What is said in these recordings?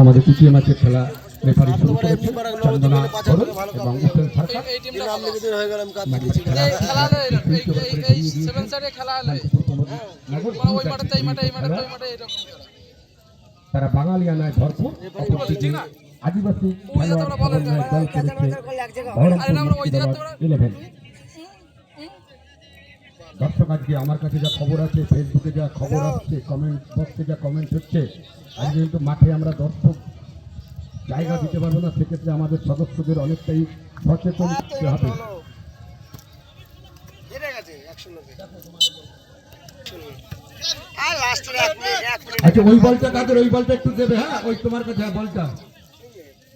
আমাদের তৃতীয় ম্যাচের খেলা রেফারি শুরু করেছে চন্দনা বড় এবং উত্তর সরকার তারা বাঙালিয়ানায় ভরপুর। অপরদিকে আদিবাসী খেলোয়াড় দল করেছে ইলেভেন দর্শক আজকে আমার কাছে যা খবর আছে ফেসবুকে যা খবর আসছে কমেন্ট বক্সে যা কমেন্ট হচ্ছে আজকে কিন্তু মাঠে আমরা দর্শক জায়গা দিতে পারব না সেক্ষেত্রে আমাদের সদস্যদের অনেকটাই সচেতন হতে হবে। এক মিনিট আচ্ছা ওই বলটা কাদের ওই বলটা একটু দেবে হ্যাঁ ওই তোমার কাছে হ্যাঁ, বলটা।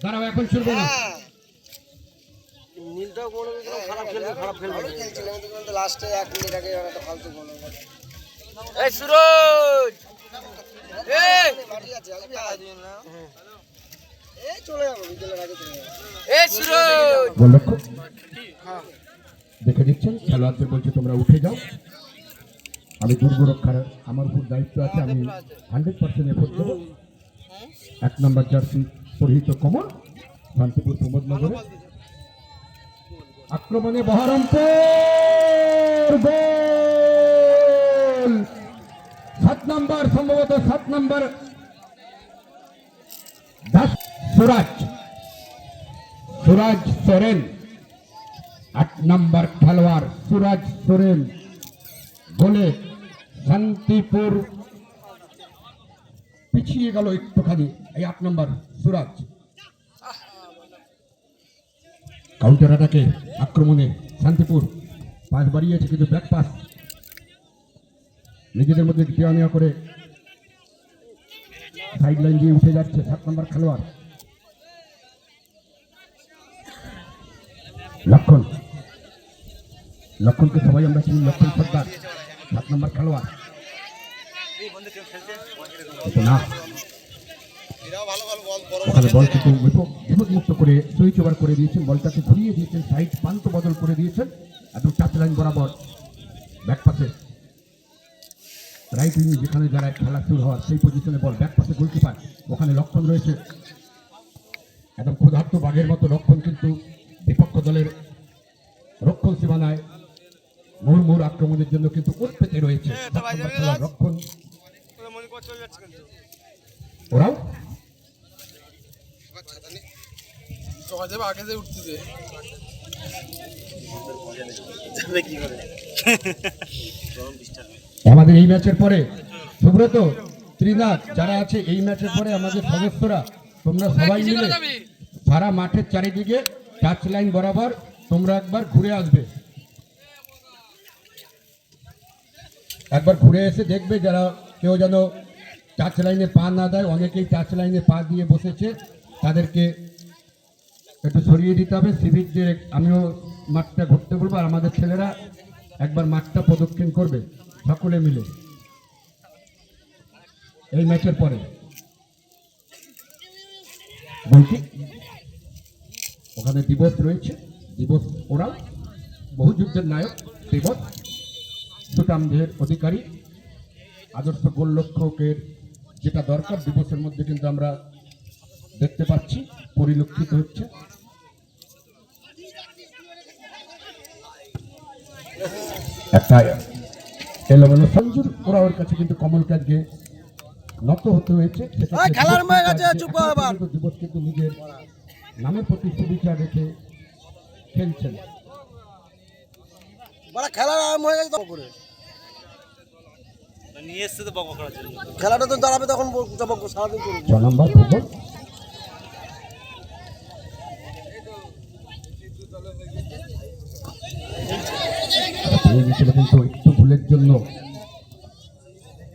দাঁড়াও এখন শুরু না। খারাপ খেলবে খারাপ খেলবে। কিন্তু লাস্টে এক মিনিট আগে একটা ফালতু গোল এই সুরজ! এই! দেখে দিচ্ছেন খেলোয়াড়দের বলছে তোমরা উঠে যাও। আমি দুর্গ রক্ষার আমার উপর দায়িত্ব আছে আমি হান্ড্রেড পার্সেন্ট এফোর্ট দেবো। এক নম্বর জার্সি পরিহিত কমল শান্তিপুর প্রমোদনগরে আক্রমণে বহরমপুর, গোল! সাত নম্বর, সম্ভবত সাত নম্বর সুরাজ। সুরাজ সোরেন। আট নম্বর খেলোয়াড় সুরাজ সোরেন। গোলে শান্তিপুর। পিছিয়ে গেল একটুখানি, এই আট নম্বর সুরাজ। কাউন্টার অ্যাটাকে আক্রমণে শান্তিপুর পাস বাড়িয়েছে কিন্তু ব্যাক পাস নিজেদের মধ্যে দেওয়া নেওয়া করে সাইড লাইন দিয়ে উঠে যাচ্ছে সাত নম্বর খেলোয়াড়। লক্ষণ। লক্ষণকে সবাই আমরা চিনি, লক্ষণ সর্দার, সাত নম্বর খেলোয়াড়। না। ওখানে বল কিন্তু বিপদ মুক্ত করে সুইচ ওভার করে দিয়েছেন বলটাকে ঘুরিয়ে দিয়েছেন সাইড প্রান্ত বদল করে দিয়েছেন এবং টাচ লাইন বরাবর ব্যাক পাশে রাইট উইং যেখানে যারা খেলা শুরু হওয়ার সেই পজিশনে বল ব্যাক পাশে গোলকিপার ওখানে লক্ষণ রয়েছে। একদম ক্ষুধার্ত বাঘের মতো লক্ষণ কিন্তু বিপক্ষ দলের রক্ষণ সীমানায় মুহুর্মুহুর আক্রমণের জন্য কিন্তু উৎপেতে রয়েছে। রক্ষণ ওরাও যাবে আগে যে উঠতেছে আমাদের এই ম্যাচের পরে সুব্রত ত্রিনাথ যারা আছে এই ম্যাচের পরে আমাদের সদস্যরা তোমরা সবাই মিলে সারা মাঠের চারিদিকে টাচ লাইন বরাবর তোমরা একবার ঘুরে আসবে। একবার ঘুরে এসে দেখবে যারা কেউ যেন টাচ লাইনে পা না দেয় অনেকেই টাচ লাইনে পা দিয়ে বসেছে তাদেরকে একটু সরিয়ে দিতে হবে। সিভিকদের আমিও মাঠটা ঘুরতে বলব আর আমাদের ছেলেরা একবার মাঠটা প্রদক্ষিণ করবে, সকলে মিলে। এই ম্যাচের পরে। বলছি, ওখানে দিবস রয়েছে, দিবস ওরাও, বহু যুদ্ধের নায়ক, দিবস। সুটামদের অধিকারী, আদর্শ গোলরক্ষকের যেটা দরকার, দিবসের মধ্যে কিন্তু আমরা দেখতে পাচ্ছি, পরিলক্ষিত হচ্ছে। একটা এলোমেলো সঞ্জুর ওরা ওর কাছে কিন্তু কমলকে আজকে নত হতে হয়েছে। খেলার দিবস মেয়ে কিন্তু গেছে, চুপ। পর্যন্ত দিবস কিন্তু নিজের নামের প্রতি সুবিচার রেখে খেলছেন। বড় খেলার আরম্ভ হয়ে গেছে তখন করে। নিয়ে এসছে তো বক করার জন্য। খেলাটা তো দাঁড়াবে তখন সারাদিন ছ নম্বর ফুটবল। ভেঙে গেছিল কিন্তু একটু ভুলের জন্য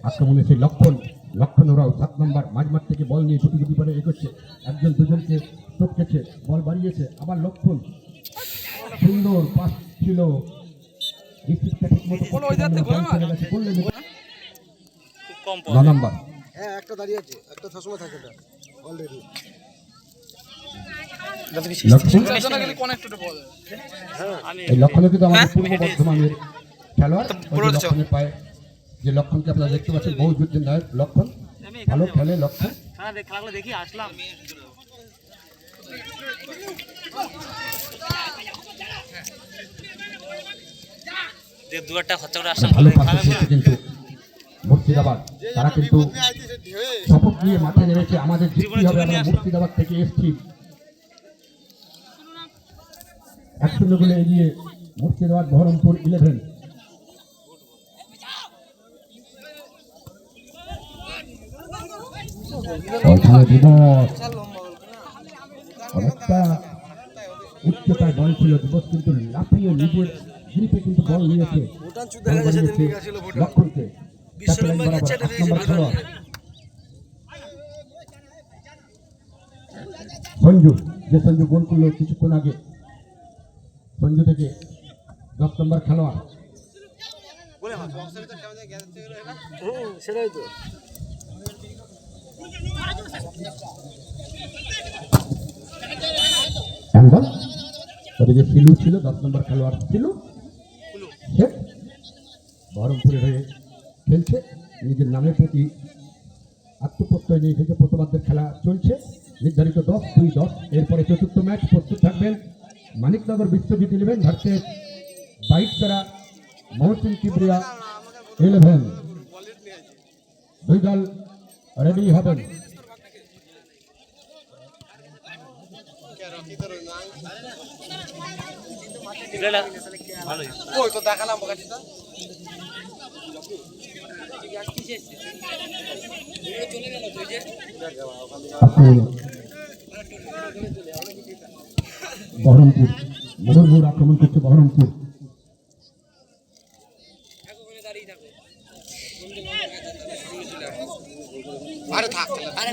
আক্রমণে সেই লক্ষণ লক্ষণ ওরাও সাত নম্বর মাঝমাঠ থেকে বল নিয়ে ছুটি ছুটি করে এগোচ্ছে। একজন দুজনকে টপকেছে বল বাড়িয়েছে আবার লক্ষণ। সুন্দর পাস ছিল। ন নম্বর। হ্যাঁ একটা দাঁড়িয়ে আছে একটা সবসময় থাকে অলরেডি লক্ষণ চারজনে গেলে কনেক্টেড পাওয়া যাবে আমি এই লক্ষণে কিন্তু আমাদের হ্যাঁ? পূর্ব বর্ধমানের খেলোয়াড় যে লক্ষণের পায়ে যে লক্ষণকে আপনারা দেখতে পাচ্ছেন বহু যুদ্ধের নায়ক লক্ষণ। ভালো খেলে লক্ষ্য খেলা দেখ- খেলাগুলো দেখি আসলাম। যে খরচা করে আসলাম। ভালো খেলা পাস খেলা কিন্তু মুর্শিদাবাদ তারা কিন্তু শপথ নিয়ে মাঠে নেমেছে। আমাদের জিততে হবে আমরা মুর্শিদাবাদ থেকে এসছি। এক শূন্য গোলে এগিয়ে মুর্শিদাবাদ বহরমপুর ইলেভেন ওইখানে দিবস অনেকটা উচ্চতায় বল ছিল দিবস কিন্তু লাফিয়ে নিজের গ্রিপে কিন্তু বল নিয়েছে। সঞ্জু যে সঞ্জু গোল করল কিছুক্ষণ আগে সঞ্জু থেকে দশ নম্বর খেলোয়াড়। হুম, সেটাই তো। অ্যাঙ্গল? ওদিকে সিলু ছিল দশ নম্বর খেলোয়াড় সিলু শেখ বহরমপুরের হয়ে খেলছে। নিজের নামের প্রতি আত্মপ্রত্যয় নিয়ে এসেছে প্রথমার্ধের খেলা চলছে। নির্ধারিত দশ দুই দশ। এরপরে চতুর্থ ম্যাচ প্রস্তুত থাকবেন। Maniknagar Biswajit eleven versus bike তারা মহসিন কিবরিয়া ইলেভেন দুই দল রেডি হবেন ওই তো দেখালাম বহরমপুর মোহরমুর আক্রমণ করছে বহরমপুর।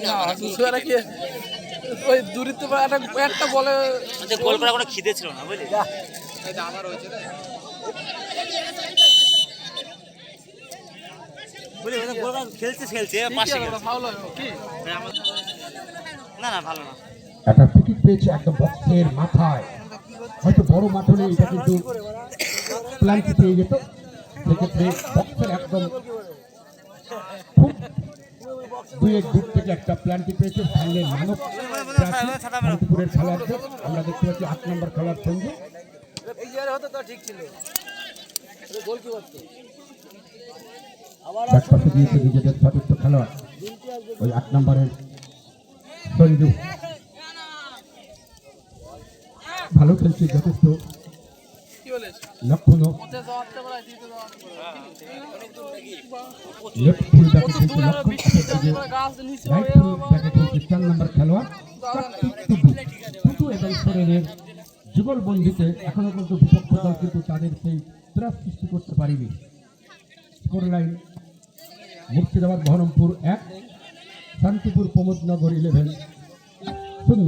না একটা কি ওই দূরিত্ব একটা একটা বলে গোল কোনো খিদে ছিল না বুঝলি? আমার হয়েছে খেলছে পাশে না না ভালো না। একটা টিকিট পেয়েছে একদম বক্সের মাথায়। হয়তো বড় মাঠ হলে এটা কিন্তু প্ল্যান্টি পেয়ে যেত। সেক্ষেত্রে বক্সের একদম দুই দূর থেকে একটা সামনে আমরা দেখতে পাচ্ছি আট খেলোয়াড়। ওই আট নম্বরের সঞ্জু। ভালো খেলছে, যথেষ্ট। লক্ষণও বন্দিতে এখনও পর্যন্ত বিপক্ষ দল কিন্তু তাদের সেই ত্রাস সৃষ্টি করতে পারেনি। লাইন মুর্শিদাবাদ, বহরমপুর এক, শান্তিপুর, প্রমোদনগর ইলেভেন শূন্য।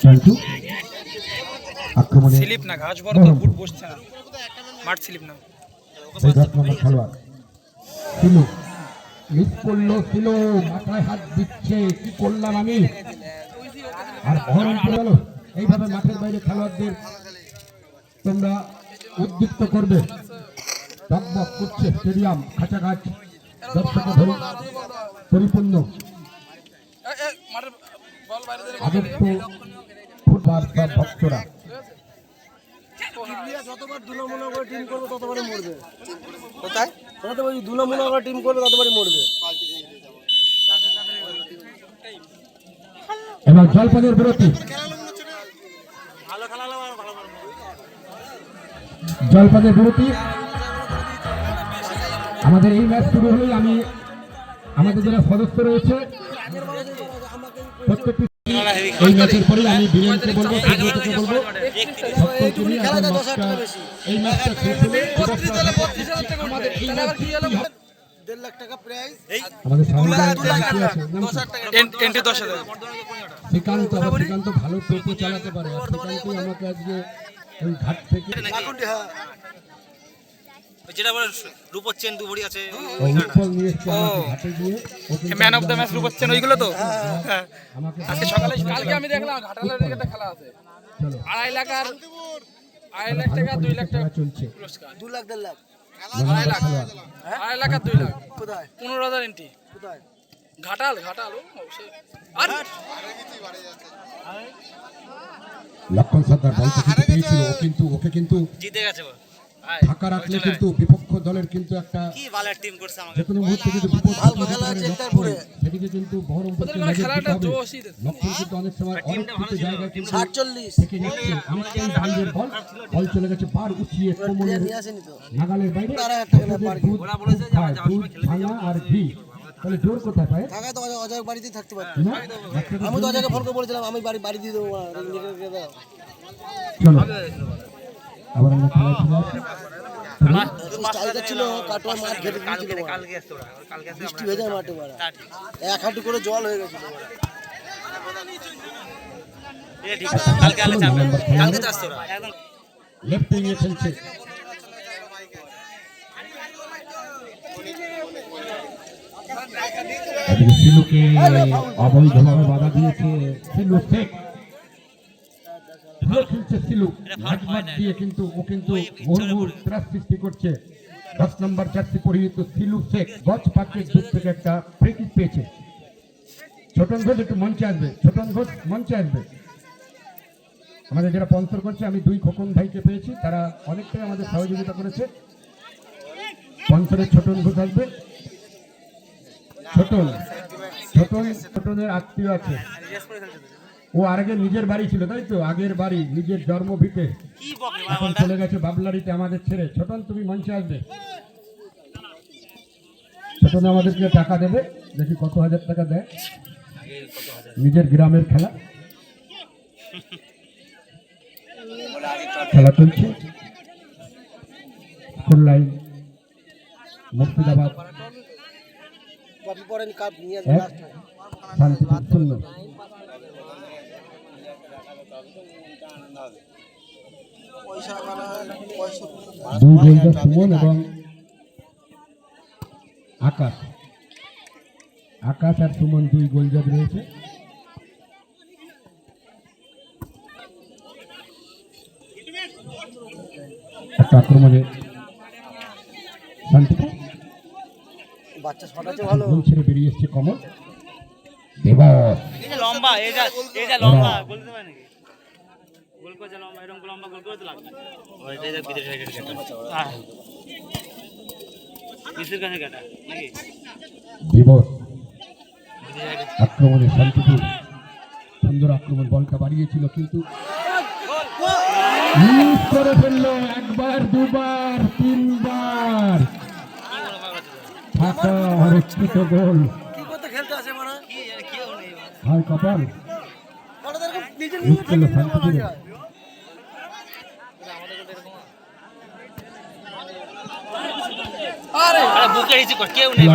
হয় সঞ্জু আক্রমণে স্লিপ না ঘাস বড় তো বুট বসছে না। মাঠ স্লিপ না। দশ নম্বর খেলোয়াড়। ছিল মিস করল ছিল মাথায় হাত দিচ্ছে কি করলাম আমি? আর বহরমপুর গেল এইভাবে মাঠের বাইরে খেলোয়াড়দের তোমরা উদ্দীপ্ত করবে। টকবক করছে স্টেডিয়াম কাছাকাছি দর্শক পরিপূর্ণ। এ, এ, মাঠের বল বাইরে দিলে আদর্শ ফুটবল বা ভক্তরা যতবার টিম করবে ততবারই মরবে। কোথায়? যতবার দুলামুলা করে টিম করবে ততবারই মরবে। এবং জলপানের বিরতি। জলপানের বিরতি। আমাদের এই ম্যাচ শুরু হলেই আমি আমাদের যারা সদস্য রয়েছে প্রত্যেকটি এই ম্যাচের পরে আমি বীরেনকে বলব সুব্রতকে বলব। সকলকে নিয়ে এখন ম্যাচটা এই ম্যাচটা দেড় লাখ টাকা প্রাইস আমাদের সামনে আছে। শ্রীকান্ত শ্রীকান্ত ভালো টোটো চালাতে পারে। শ্রীকান্তই আমাকে আজকে ওই ঘাট থেকে হ্যাঁ। যেটা বলে রূপর চেন দু ভরি আছে ও। Man of the match Rup হচ্ছেন ওইগুলো তো? হ্যাঁ। আজকে সকালে কালকে আমি দেখলাম ঘাটালের একটা খেলা আছে। আড়াই লাখ আর আড়াই লাখ টাকা দুই লাখ টাকা চলছে। দু লাখ দেড় লাখ। আড়াই লাখ। আড়াই লাখ আর দুই লাখ। কোথায়? পনেরো হাজার এন্ট্রি কোথায়? ঘাটাল ঘাটাল। আর লক্ষণ সরকার বল থেকে পেয়েছিল ও কিন্তু ওকে কিন্তু জিতে গেছে ফাঁকা রাখলে কিন্তু বিপক্ষ দলের কিন্তু একটা কি বালের টিম করছে আমাকে? যে কোনো মুহূর্তে কিন্তু বিপদ ভালো খেলা পারে আছে লক্ষণ। সেদিকে কিন্তু বহরমপুরকে ওদের মানে খেলাটা জোশই। লক্ষণ কিন্তু অনেক সময় অরক্ষিত জায়গায় কিন্তু ষাট চল্লিশ থেকে যাচ্ছে অনেকটাই বাইরের বল বল চলে গেছে পার উঠিয়ে কোমলের নাগালের বাইরে। তারা একটা খেলা পার দুধ খায়, দুধ ভাঙা আর ঘি। তাহলে জোর কোথায় পায়? থাকায় তো অজয়- বাড়িতেই থাকতে পারতো। আমি তো অজয়কে ফোন করে বলেছিলাম আমি বাড়ি বাড়ি দিয়ে দেবো। চলো। আবার আমরা স্ট্রাইকার ছিল কাটোয়া মাঠ ঘেটে মাঠে মারা। এক হাঁটু করে জল হয়ে গেছিল লেফট খেলছে। সিলুকে অবৈধভাবে বাধা দিয়েছে। সিলু শেখ। ভালো খেলছে সিলু। দিয়ে কিন্তু ও কিন্তু ত্রাস সৃষ্টি করছে। দশ নম্বর চারটি পরিহিত সিলু শেখ গছ পাকের দূর থেকে একটা ফ্রি কিক পেয়েছে। ছোটন ঘোষ একটু মঞ্চে আসবে ছোটন ঘোষ মঞ্চে আসবে। আমাদের যারা স্পন্সর করছে আমি দুই খোকন ভাইকে পেয়েছি তারা অনেকটাই আমাদের সহযোগিতা করেছে। স্পন্সরের ছোটন ঘোষ আসবে। ছোটন ছোটন ছোটনের আত্মীয় আছে। ও আর আগে নিজের বাড়ি ছিল তাই তো? আগের বাড়ি নিজের জন্মভিটে। কি বকে এখন চলে গেছে বাবলারিতে আমাদের ছেড়ে। ছোটন তুমি মঞ্চে আসবে। ছোটন আমাদেরকে টাকা দেবে। দেখি কত হাজার টাকা দেয়। নিজের গ্রামের খেলা। খেলা চলছে। লাইন। মুর্শিদাবাদ। কপি পরে কাপ নিয়ে আসবে এক লাস্ট শান্তিপুর শূন্য পয়সা মানে পয়সা দুই গোলদার সুমন এবং আকাশ। আকাশ আর সুমন দুই গোলজাব রয়েছে। একটা আক্রমণে শান্তিপুর বাচ্চা ছটাতে ভালো। গোল ছেড়ে বেরিয়ে এসছে কমল। এই লম্বা এই যা লম্বা গোল দিতে পারে নাকি? গোল করে গোল করে যে বিদেশ থেকে কেটা হ্যাঁ। কিসের কাছে কেটা নাকি? দেবর আক্রমণে শান্তিপুর। সুন্দর আক্রমণ বলটা বাড়িয়েছিল কিন্তু। মিস করে ফেলল একবার দুবার তিনবার। ফাঁকা অরক্ষিত গোল। হায়? কপাল। শান্তিপুরে আরে। বুকে কেউ নেই।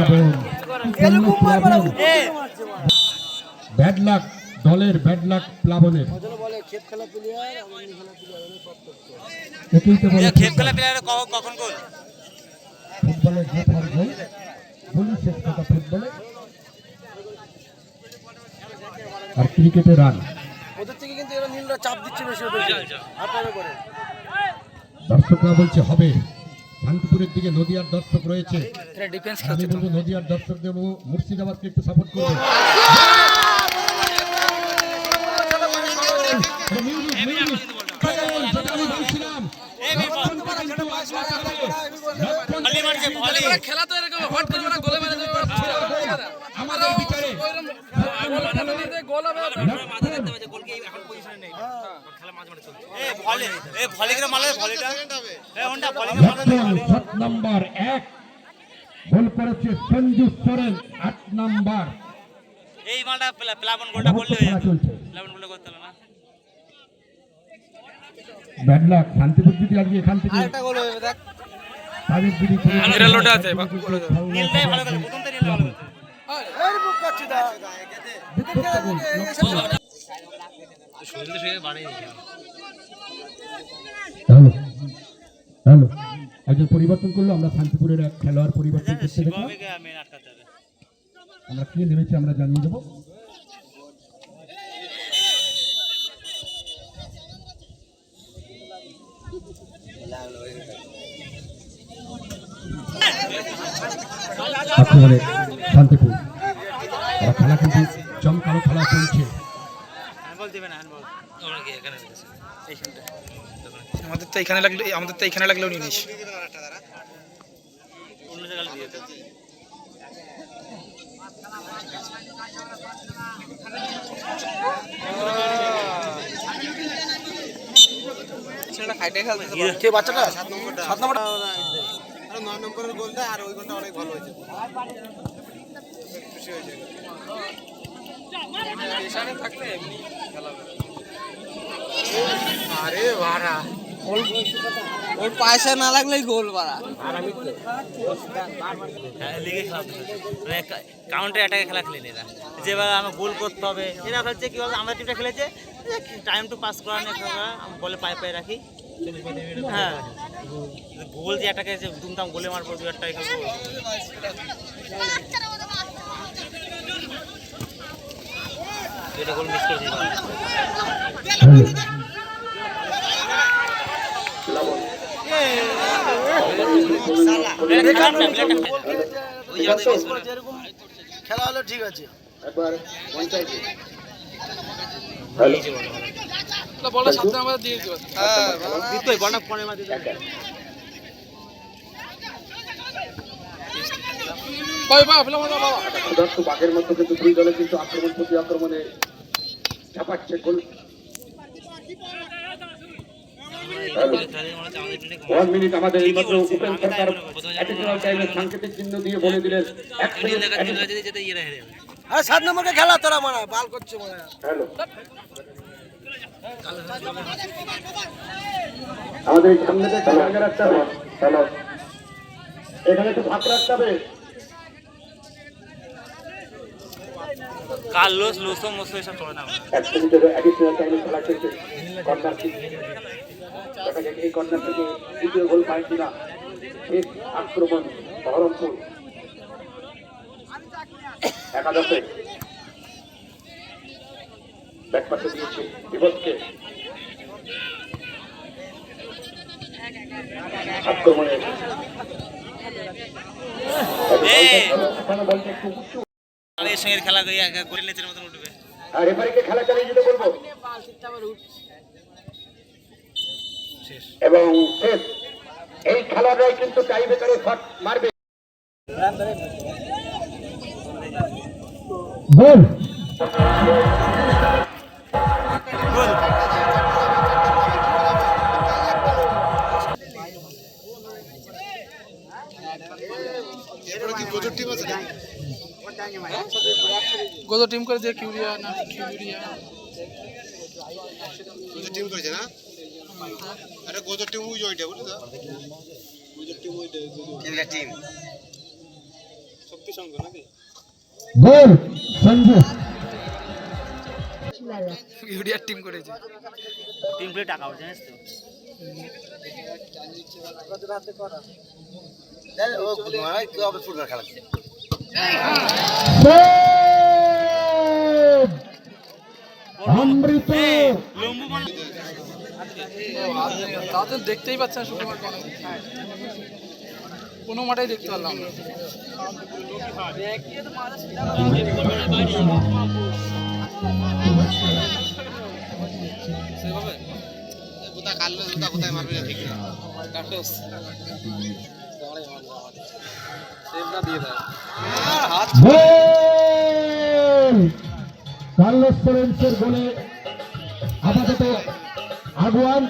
ব্যাড লাক দলের ব্যাড লাক প্লাবনের। খেপ খেলা প্লেয়ার কখন গোল? যে গোল। শেষ কথা ফুটবলে। ক্রিকেটে রান ওদের থেকে কিন্তু এরা নীলরা চাপ দিচ্ছে বেশি করে। দর্শকরা বলছে হবে। শান্তিপুরের দিকে নদিয়ার দর্শক রয়েছে। আমি বলব নদিয়ার দর্শকদের বলব মুর্শিদাবাদকে একটু সাপোর্ট করবে। খেলা তো এরকম হট করে ওরা গোলে মেরে আমাদের বিচারে গোল হবে। এখন পজিশনে নেই। খেলা মাঝে মাঝে চলছে। এ ভলি এ ভলি করে মারলে ভলিটা। ভলি সাত নাম্বার এক। গোল করেছে সঞ্জু সোরেন আট নাম্বার। এই মালটা প্লা- প্লাবন গোলটা করলে হয়ে প্লাবন গোলটা করতে না। ব্যাড লাক শান্তিপুর যদি আজকে এখান থেকে। আরেকটা গোল হবে দেখ। তাদের যদি এরা লোটে আছে, বা- বলে দাও। নীলটাই ভালো করে প্রথম নীল ভালো করছে বুক কাচ্ছি দা। প্রত্যেকটা গোল লক্ষ্য করে। শরীর তো শরীরে বাড়ে হ্যালো। হ্যালো? একজন পরিবর্তন করল আমরা শান্তিপুরের এক খেলোয়াড় পরিবর্তন করতে দেখলাম। আমরা কে নেমেছে আমরা জানিয়ে দেবো। শান্তিপুর। খেলা কিন্তু চমকালো খেলা চলছে। হ্যান্ডবল দেবে না হ্যান্ডবল। আমাদের তো এখানে লাগলে আমাদের তো এখানে লাগলেও নিয়ে নিস কে বাচ্চাটা সাত নম্বরটা আর নয় নম্বরের গোলটা আর ওই গোলটা অনেক ভালো হয়েছে খুশি হয়েছে আরে বাড়া। ওর পয়সা না লাগলেই গোল বাড়া। হ্যাঁ, লিগে খেলা কাউন্টার অ্যাটাকে খেলা খেলে এরা। যেভাবে আমার গোল করতে হবে। এরা হচ্ছে কী বলতো? আমাদের টিমটা খেলেছে। টাইম টু পাস করা আমি বলে পায়ে পায়ে রাখি। হ্যাঁ। গোল যে অ্যাটাকে যে দুমদাম গোলে মারবো দু একটাই খেলব এটা গোল মিস করে দিয়েছি প্লেয়ারটা খারাপ না, প্লেয়ারটা খারাপ। ওই জায়গাতে miss করে। খেলা হলো ঠিক আছে কিন্তু কিন্তু আক্রমণ প্রতি আক্রমণে ঝাঁপাচ্ছে গোল তাদের মনে হচ্ছে আমাদের টিমটা ওয়ান মিনিট আমাদের এই মাত্র উপেন সরকার অ্যাডিশনাল টাইমে সাংকেতিক চিহ্ন দিয়ে বলে দিলেন এক মিনিট সাত নম্বরকে খেলা তোরা মারা বাল করছে মনে হ্যালো। আমাদের সামনে থেকে আগে রাখতে হবে হ্যালো এখানে একটু ফাঁক রাখতে হবে। কার্লোস লোসো মোসো এসব চলে না। এক মিনিটের অ্যাডিশনাল টাইমে খেলা চলছে। কর্নার কিক দেখা যাক এই কর্নার থেকে দ্বিতীয় গোল পায় কিনা শেষ আক্রমণ বহরমপুর। একাদশে। ব্যাক পাশে দিয়েছে বিপদকে আক্রমণে। খেলা করে নেচের মতন উঠবে। আর রেফারিকে খেলা চালিয়ে যেতে বলব? এবং এই খেলাটাই কিন্তু টাই বেকারে শট মারবে গোল গোল টিম করে দিয়ে কিউরিয়া না কিউরিয়া টিম করেছে না আরে গোজর টিম ওই ওইটা বুঝলি তো গোজর টিম ওইটা তিনটা টিম শক্তি সংঘ নাকি গোল সঞ্জু কিউরিয়ার টিম করেছে টিম প্লে টাকা জানিস তো ও মানে কি হবে ফুটবল খেলা অমৃত লম্বু তাদের দেখতেই পাচ্ছে না মাঠে কোনো মাঠেই। দেখতে পারলাম না। কোথায় কাটলো কোথায় মারবে না ঠিক না গোল কার্লোস ফ্লোরেন্সের গোলে আপাতত আগুয়ান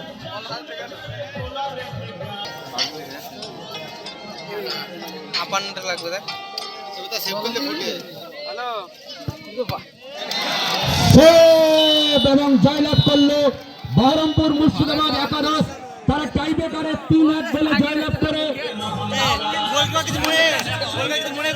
আপান্নটা লাগবে দেখ। সেভ করলে ফুটে হ্যালো। সেভ এবং জয়লাভ করল বহরমপুর মুর্শিদাবাদ একাদশ। তারা টাইব্রেকারে তিন এক গোলে জয়লাভ করে। মনে